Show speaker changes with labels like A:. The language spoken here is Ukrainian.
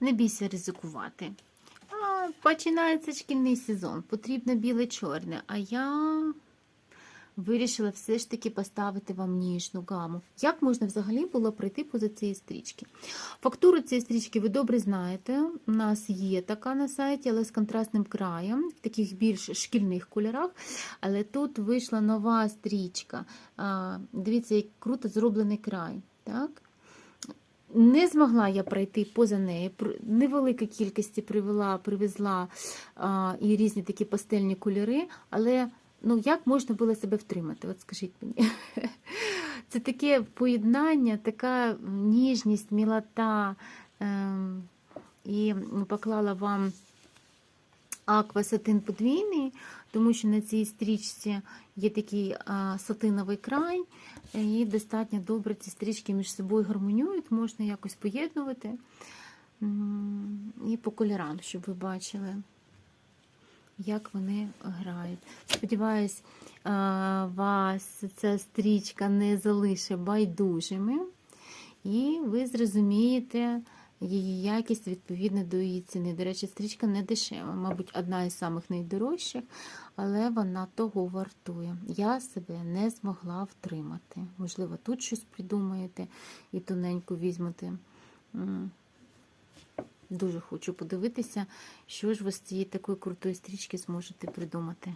A: Не бійся ризикувати. А, починається шкільний сезон, потрібно біле-чорне, а я вирішила все ж таки поставити вам ніжну гаму. Як можна взагалі було пройти поза цієї стрічки? Фактуру цієї стрічки ви добре знаєте. У нас є така на сайті, але з контрастним краєм, в таких більш шкільних кольорах. Але тут вийшла нова стрічка. Дивіться, як круто зроблений край. Так? Не змогла я пройти поза нею. Невелика кількість привела, привезла а, і різні такі пастельні кольори, але ну, як можна було себе втримати? От скажіть мені. Це таке поєднання, така ніжність, мілота. Ем, і поклала вам аква сатин подвійний, тому що на цій стрічці є такий сатиновий край, і достатньо добре ці стрічки між собою гармонюють, можна якось поєднувати. І по кольорам, щоб ви бачили, як вони грають. Сподіваюсь, вас ця стрічка не залишить байдужими, і ви зрозумієте її якість відповідно до її ціни. До речі, стрічка не дешева, мабуть, одна із самих найдорожчих, але вона того вартує. Я себе не змогла втримати. Можливо, тут щось придумаєте і тоненько візьмете. Дуже хочу подивитися, що ж ви з цієї такої крутої стрічки зможете придумати.